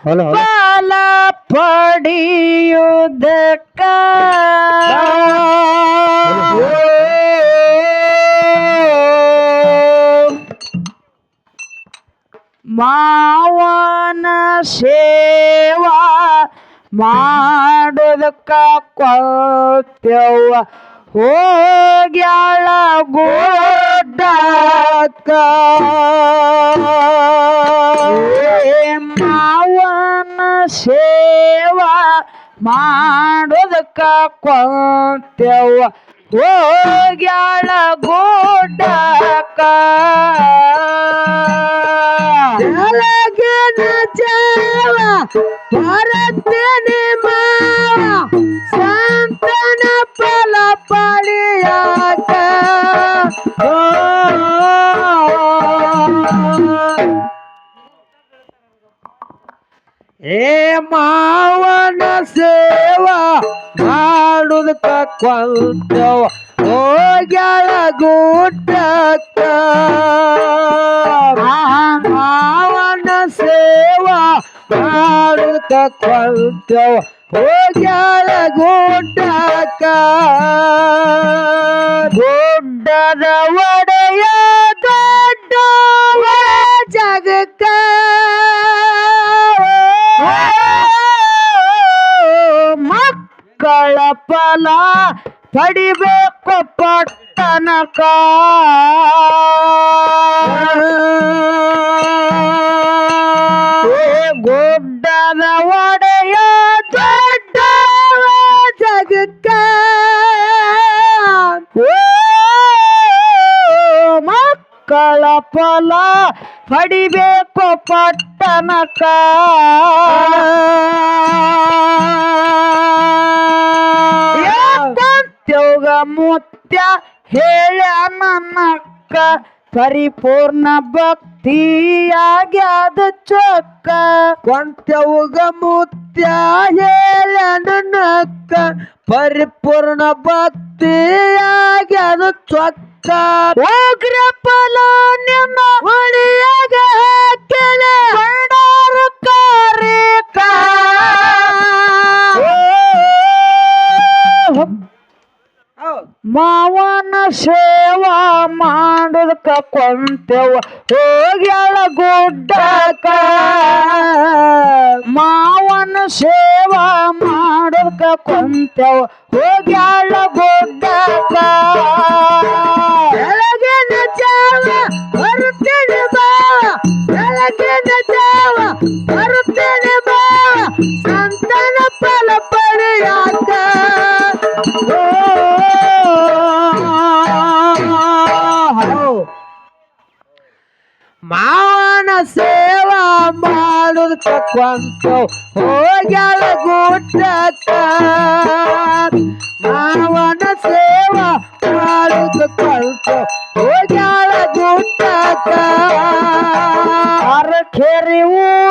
ಹೊಲ ಹೊಲ ಫಲ ಪಡೆಯುವುದಕ್ಕ ಮಾವನ ಸೇವಾ ಮಾಡೋದಕ್ಕ ಕೊಳ್ತೇವ ಹೋಗ್ಯಾಳ ಗೋಡಕ್ಕ ಸೇವಾ ಮಾಡೋದಕ್ಕ ಕೊಂತೇವ ಹೋಗ್ಯಾಳ ಮಾವನ ಸೇವಾ ಮಾಡುದಕ್ಕ ಕೊಂತವ ಹೋಗ್ಯಾಳ ಗುಡ್ಡಕ್ಕ. ಮಾವನ ಸೇವಾ ಮಾಡುದಕ್ಕ ಕೊಂತವ ಹೋಗ್ಯಾಳ ಗುಡ್ಡಕ್ಕ. ಗುಡ್ಡದ ಒಡೆಯ ದೊಡ್ಡ ಜಗಕ್ಕ. ಮಕ್ಕಳ ಫಲ ಪಡಿಬೇಕು ಪಟ್ಟಣಕ ಗುಡ್ಡದ ಒಡೆಯ ದೊಡ್ಡವ ಜಗಕ್ಕ ಓ ಮಕ್ಕಳ ಫಲ ಪಡಿಬೇಕು ಪಟ್ಟಣಕ ಮುತ್ಯ ಹೇಳ ನನ್ನಕ್ಕ ಪರಿಪೂರ್ಣ ಭಕ್ತಿಯಾಗ್ಯಾದ ಚೊಕ್ಕ. ಕೊಂತ್ಯವುಗ ಮುತ್ಯ ಹೇಳ ನನ್ನಕ್ಕ ಪರಿಪೂರ್ಣ ಭಕ್ತಿಯಾಗ್ಯಾದ ಚೊಕ್ಕ. ಫಲ ನಿಮ್ಮ ಹೊಳಿಯಾಗ ಹಾಕ್ಯಾನ ಭಂಡಾರ ಕಾರ್ಯಕ್ಕ ಮಾವನ ಸೇವಾ ಮಾಡೋದಕ್ಕ ಕೊಂತೆವ. ಹೋಗ್ಯಾಳ ಗುಡ್ಡಕ ಮಾವನ ಸೇವಾ ಮಾಡೋದಕ್ಕ ಕೊಂತೆವ. ಹೋಗ್ಯಾಳ ಗುಡ್ಡಕ ಬೆಳಗಿನ ಜಾವ ಬರುತ್ತೇನೆ ಬಾ. ಬೆಳಗಿನ ಜಾವ ಕೊಂತ ಹೋಗ್ಯಾಳ ಗುಡ್ಡಕ್ಕ ಮಾವನ ಸೇವಾ ಮಾಡುದಕ್ಕ ಕೊಂತ ಹೋಗ್ಯಾಳ ಗುಡ್ಡಕ್ಕ ಅರಖೇರಿ ಊರಾಗ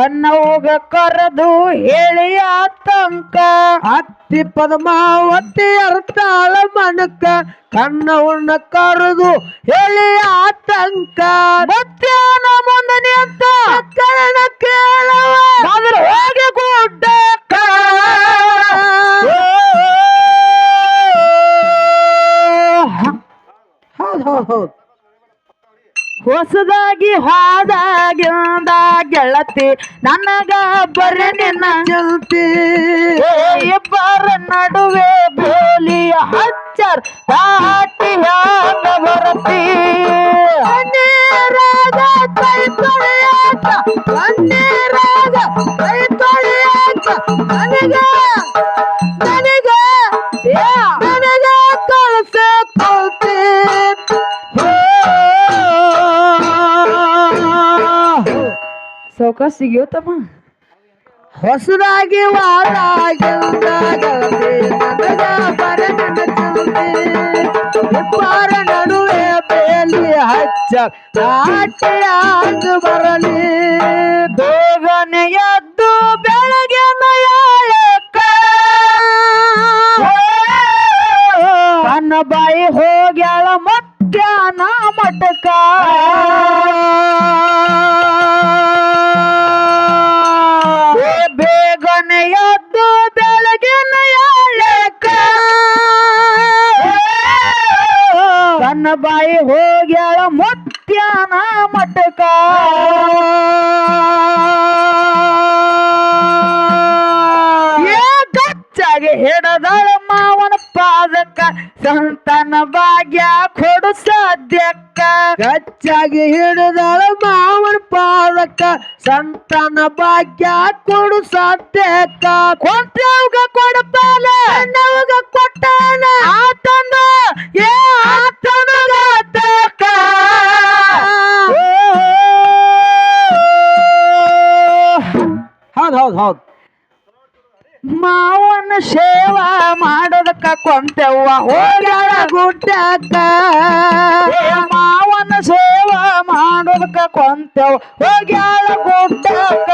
ಕನ್ನೋಗ ಕರೆದು ಹೇಳಿ ಆತಂಕ ಅತ್ತಿ ಪದ್ಮಾವತಿ ಅರ್ತಾಳ ಮನಕ. ಕನ್ನವನ್ನ ಕರೆದು ಹೇಳಿ ಆತಂಕ ಮತ್ತೇನ ಹೊಸದಾಗಿ ಹಾದಾಗಿಂದ ಗೆಳತಿ, ನನಗ ಬರೀ ನಿನ್ನ ಚಲ್ತಿ ಇಬ್ಬರ ನಡುವೆ ಬೋಲಿಯ ಹಚ್ಚರ್ ದಾಟಿ ಬರತಿ ರಾಗ ಕೈ ತೊಳೆಯಾಕ ರಾಗ ಕೈ ತೊಳೆಯಾಕ, ನನಗ ರೊಕ್ಕ ಸಿಗಿಯೋ ತಮ್ಮ ಹೊಸದಾಗಿ ವಾರ ನಡುವೆ ಬೇಲಿ ಹಚ್ಚ ನಾಟ್ಯಾಂಗ ಬರಲಿ. ಬೇಗನೆ ಹಿಡದಳ ಮಾವನ ಪಾದಕ ಸಂತನ ಭಾಗ್ಯ ಕೊಡು ಸಾಧ್ಯಕ್ಕ ಗಚ್ಚಾಗಿ ಹಿಡಿದಳ ಮಾವನ ಪಾದಕ ಸಂತಾನ ಭಾಗ್ಯ ಕೊಡು ಸಾಧ್ಯಕ್ಕ ಕೊಂತವ್ಗ ಕೊಡಪಾಲ ನವಗ ಕೊಟ್ಟಾನ. ಆತಂದ ಏ ಆತನಗ ಹೌದ್ ಹೌದ್ ಹೌದ್. ಮಾವನ ಸೇವಾ ಮಾಡೋದಕ್ಕ ಕೊಂತೆವ್ವ. ಹೋಗ್ಯಾಳ ಗುಡ್ಡಕ್ಕ. ಮಾವನ ಸೇವಾ ಮಾಡೋದಕ್ಕ ಕೊಂತೆವ್ ಹೋಗ್ಯಾಳ ಗುಡ್ಡಕ್ಕ.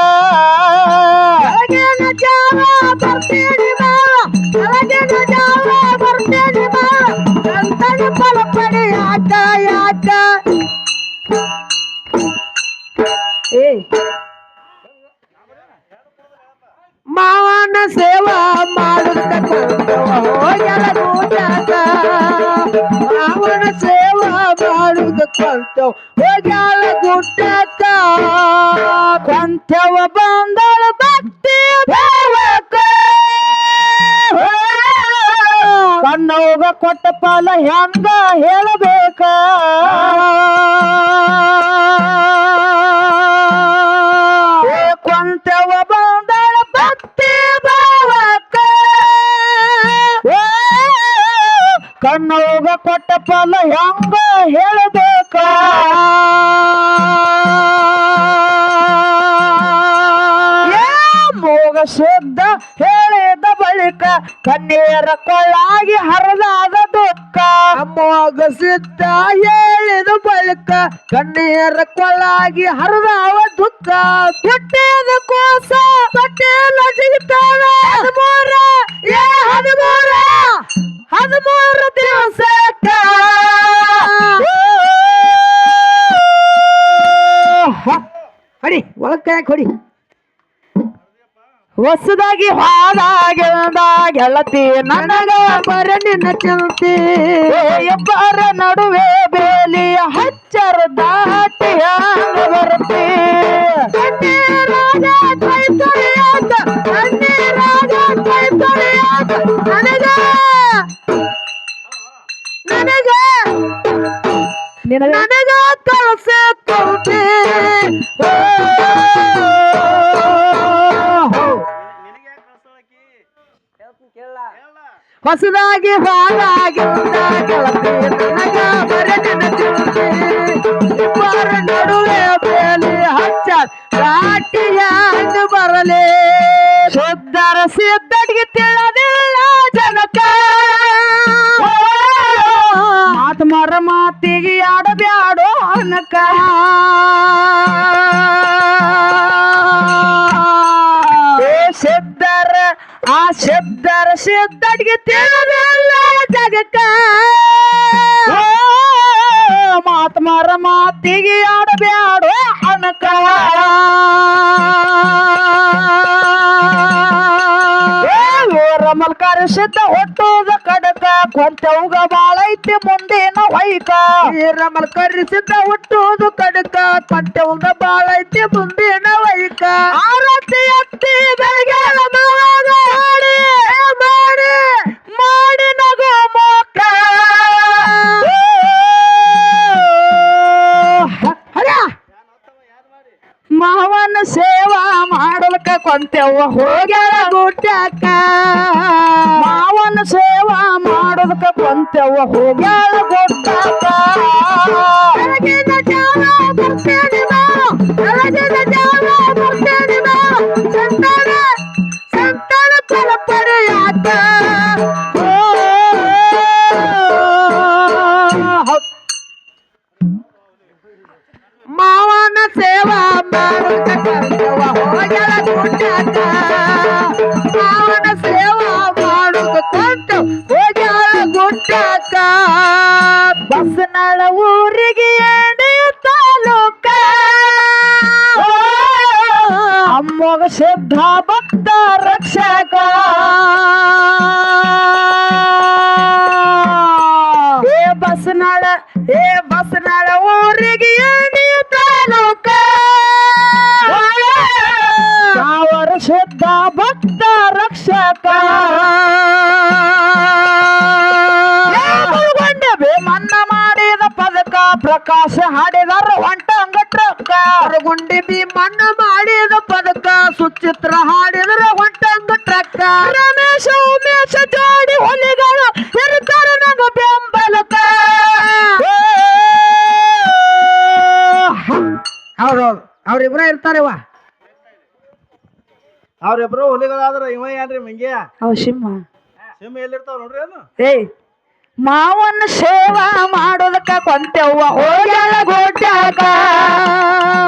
ಬೆಳಗಿನ ಜಾವ ಬರ್ತೀನಿ ಮಾವ ಬೆಳಗಿನ ಜಾವ ಬರ್ತೀನಿ ಮಾವ ಸಂತನ ಫಲ ಪಡಿ ಯಾಕ ಯಾಕ ಏ ಸೇವಾ ಮಾವನ ಸೇವಾ ಮಾಡುವುದಕ್ಕಂತವ್ ಕೊಂತವ್ ಹೋಗ್ಯಾಳ ಗುಡ್ಡಕ್ಕ ಕೊಂತೆವ ಬಂದಳ ಭಕ್ತಿ ಕಣ್ಣೋಗ ಕೊಟ್ಟ ಪಾಲ ಹೆಂಗ ಹೇಳಬೇಕ? ಪಾಲ ಹೆಂಗ ಹೇಳಬೇಕ? ಮೋಗ ಶುದ್ಧ ಹೇಳಿದ ಬಳಿಕ ಕಣ್ಣೀರ ಕೊಳ್ಳಾಗಿ ದುಃಖ ಸಿದ್ಧ ಹೇಳಿದ ಬಳಿಕ ಕಣ್ಣೀರ ಕೊಳ್ಳಾಗಿ ಹರಿದಾವ ದುಃಖ. ಹುಟ್ಟಿದ ಕೋಸ ಪಟೇಲ ಜಿಗಿತಾಳ ಹದಿಮೂರ, ಏ ಹದಿಮೂರ, ಹದಿಮೂರು ದಿವಸಕ್ಕ. ಹೊಡಿ ಒಳಕ್ಕೆ ಹೊಡಿ. ಹೊಸದಾಗಿ ಗೆಳತಿ ನನಗ ಬರ ನಿನ್ನ ಚಿಂತಿ. ಇಬ್ಬರ ನಡುವೆ ಬೇಲಿಯ ಹಚ್ಚರ ದಾಟಿಯ ಹಂಗ ಬರುತ್ತೆ. ನನಗ ನಿನಗ ಕಲಸ ಕೊಡ್ತೆ. ಹೊಸದಾಗಿ ಹಾಲಾಗಿ ನನಗ ಬರ ನಿನ್ನ ಚಿಂತೆ ಇಬ್ಬರ ನಡುವೆ ಬೇಲಿ ಹಚ್ಚ ರಾಟಿಯ ಹಣ್ಣು ಬರಲಿ. ಶುದ್ಧರ ಸಿದ್ಧಡಿಗೆ ತಿಳಿದಿಲ್ಲ ಜನಕ. ಮಾತು ಮರ ಮಾತಿಗೆ ಆಡಬ್ಯಾಡೋ ಅನಕ. ಸಿದ್ಧರ ಸಿದ್ಧಡಿಗೆ ತಿಳಿದಿಲ್ಲ ಜಗಕ್ಕ ಮಾತು ಮರ ಮಾತಿಗೆ ಆಡಬ್ಯಾಡೋ ಅನಕ. ರಮಲ್ಕಾರ ಸಿದ್ಧ ಹುಟ್ಟುದ ಕಡಕ. ಕೊಂತವ್ಗ ಬಾಳೈತಿ ಮುಂದಿನ ವೈಕ ರಮಲ್ ಕರಿಸಿದ್ದ ಹೊಟ್ಟೋದು ಕಡಕ. ಕಂಟೆವಂಗ ಬಾಳೈತಿ ಮುಂದಿನ ವೈಕ ಆರತಿ ಮಾಡಿ ಮಾಡಿ ಮಾವನ ಸೇವಾ ಮಾಡಲಕ ಕೊಂತೆವ್ವ. ಹೋಗ್ಯಾಳ ಗುಡ್ಡಕ್ಕ ಮಾವನ ಸೇವಾ ಮಾಡೋದಕ್ಕ ಕೊಂತೆವ್ವ. ಹೋಗ್ಯಾಳ ಗೊತ್ತಾಕ Thank you. ಪ್ರಕಾಶ ಹಾಡಿದಾರ ಒಂಟ ಅಂಗಟ್ರ ಗುಂಡಿ ಮಣ್ಣ ಮಾಡಿದ ಪದಕ. ಸುಚಿತ್ರ ಹಾಡಿದ್ರ ಒಂಟ ಅಂಗಟ್ರಕ್ಕ. ರಮೇಶ ಉಮೇಶ ಜೋಡಿ ಹೊಲಿಗಳು ಇರ್ತಾರ ನಮ್ಮ ಬೆಂಬಲಕ ಹೌದೌದು ಅವ್ರಿಬ್ರ ಇರ್ತಾರವ ಅವ್ರಿಬ್ರು ಹುಲಿಗಳಾದ್ರ ಇವ ಏನ್ರಿ ಮಂಗ್ಯ? ಅವ ಸಿಂಹ. ಸಿಂಹ ಎಲ್ಲಿರ್ತಾವ ನೋಡ್ರಿ ಏನು ಏಯ್ ಮಾವನ ಸೇವಾ ಮಾಡೋದಕ್ಕ ಕೊಂತೆವ್ವ. ಹೋಗ್ಯಾಳ ಗೋಟ್ಯಾಗ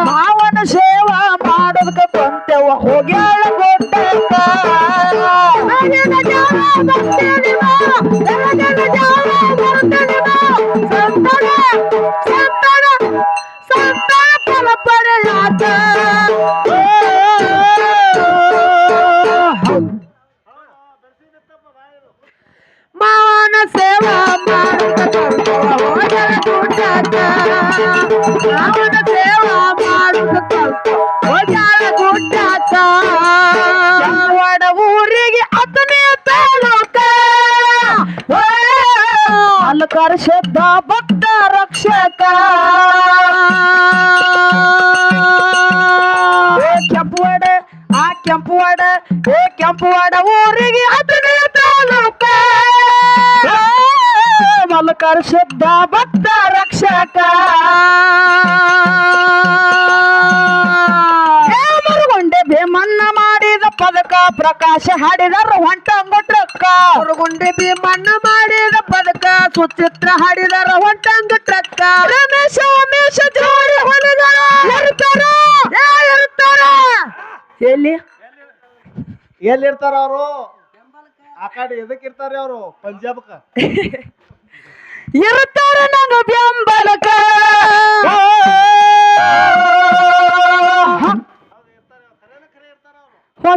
ಮಾವನ ಸೇವಾ ಮಾಡೋದಕ್ಕ ಕೊಂತೆವ್ವ. ಹೋಗ್ಯಾಳ ಗೋಟ್ಯಾಗ ಶುದ್ಧ ಭಕ್ತ ರಕ್ಷಕ. ಕೆಂಪುವಾಡ ಆ ಕೆಂಪುವಾಡ ಏ ಕೆಂಪುವಾಡ ಊರಿಗೆ ಹತ್ತನೇ ತಾಲೂಕ. ಮಲ್ಕರ್ ಶುದ್ಧ ಭಕ್ತ ರಕ್ಷಕ. ಭೀಮನ್ನ ಮಾಡಿದ ಪದಕ, ಪ್ರಕಾಶ ಹಾಡಿದರ ಹೊಂಟ ಟ್ರಕ್ಕ. ಗುಂಡಿ ಭೀಮಣ್ಣ ಮಾಡಿದ ಪದಕ ಸುಚಿತ್ರ ಹಾಡಿದರ ಹೊಂಟಂಗ ಟ್ರಕ್ಕ ರಮೇಶ ಉಮೇಶ ಜೋಡಿ ಇರ್ತಾರ ಇರ್ತಾರ ಎಲ್ಲಿ? ಎಲ್ಲಿರ್ತಾರ ಅವರು? ಆ ಕಡೆ ಎದಕ್ ಇರ್ತಾರೆ ಅವರು? ಪಂಜಾಬ್ಕ. ಇರ್ತಾರ ನಂಗ ಬೆಂಬಲಕ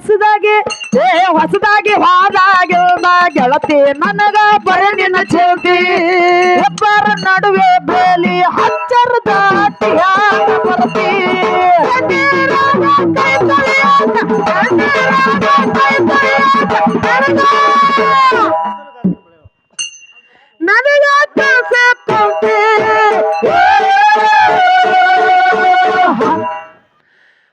ಹೊಸದಾಗಿ, ಏ, ಹೊಸದಾಗಿ ಹಾದಾಗಿಲ್ಲ ಗೆಳತಿ ನನಗ ಬರಣಿನ ಚೌತಿ. ಇಬ್ಬರ ನಡುವೆ ಬೇಲಿ ಹಚ್ಚರ ದಾಟಿ ಬರ್ತಿ. ನನಗ ಕೆಲಸ ಕೊಟ್ಟೆ.